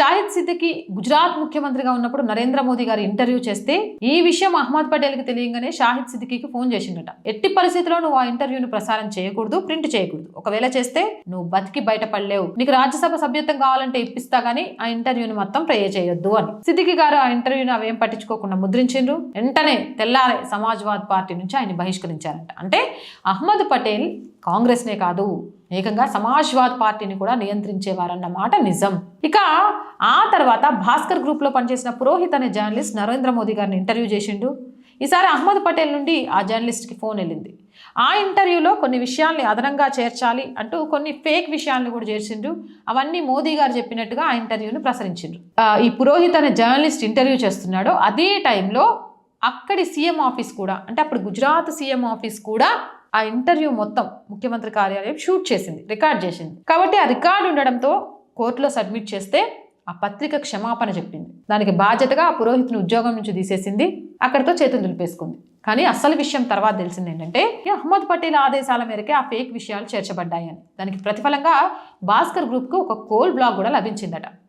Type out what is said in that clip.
షాహిద్ సిద్దికి గుజరాత్ ముఖ్యమంత్రిగా ఉన్నప్పుడు నరేంద్ర మోదీ గారు ఇంటర్వ్యూ చేస్తే ఈ విషయం అహ్మద్ పటేల్కి తెలియగానే షాహిద్ సిద్దికి ఫోన్ చేసిండట. ఎట్టి పరిస్థితిలో నువ్వు ఆ ఇంటర్వ్యూను ప్రసారం చేయకూడదు ప్రింట్ చేయకూడదు. ఒకవేళ చేస్తే నువ్వు బతికి బయటపడలేవు. నీకు రాజ్యసభ సభ్యత్వం కావాలంటే ఇప్పిస్తా గానీ ఆ ఇంటర్వ్యూని మొత్తం ప్రే చేయొద్దు అని. సిద్దికి గారు ఆ ఇంటర్వ్యూని అవేం పట్టించుకోకుండా ముద్రించిండ్రు. వెంటనే తెల్లారే సమాజ్వాద్ పార్టీ నుంచి ఆయన బహిష్కరించారంట. అంటే అహ్మద్ పటేల్ కాంగ్రెస్నే కాదు ఏకంగా సమాజ్వాద్ పార్టీని కూడా నియంత్రించేవారన్న మాట నిజం. ఇక ఆ తర్వాత భాస్కర్ గ్రూప్లో పనిచేసిన పురోహిత్ అనే జర్నలిస్ట్ నరేంద్ర మోదీ గారిని ఇంటర్వ్యూ చేసిండు. ఈసారి అహ్మద్ పటేల్ నుండి ఆ జర్నలిస్ట్కి ఫోన్ వెళ్ళింది. ఆ ఇంటర్వ్యూలో కొన్ని విషయాల్ని అదనంగా చేర్చాలి అంటూ కొన్ని ఫేక్ విషయాలను కూడా చేర్చిండ్రు అవన్నీ మోదీ గారు చెప్పినట్టుగా ఆ ఇంటర్వ్యూను ప్రసరించిండ్రు ఈ పురోహిత్ అనే జర్నలిస్ట్ ఇంటర్వ్యూ చేస్తున్నాడో. అదే టైంలో అక్కడి సీఎం ఆఫీస్ కూడా అంటే అప్పుడు గుజరాత్ సీఎం ఆఫీస్ కూడా ఆ ఇంటర్వ్యూ మొత్తం ముఖ్యమంత్రి కార్యాలయం షూట్ చేసింది రికార్డ్ చేసింది. కాబట్టి ఆ రికార్డు ఉండడంతో కోర్టులో సబ్మిట్ చేస్తే ఆ పత్రిక క్షమాపణ చెప్పింది. దానికి బాధ్యతగా ఆ పురోహితుని ఉద్యోగం నుంచి తీసేసింది అక్కడితో చేతులు దులిపేసుకుంది. కానీ అసలు విషయం తర్వాత తెలిసింది ఏంటంటే అహ్మద్ పటేల్ ఆదేశాల మేరకే ఆ ఫేక్ విషయాలు చేర్చబడ్డాయని. దానికి ప్రతిఫలంగా భాస్కర్ గ్రూప్కు ఒక కోల్ బ్లాగ్ కూడా లభించిందట.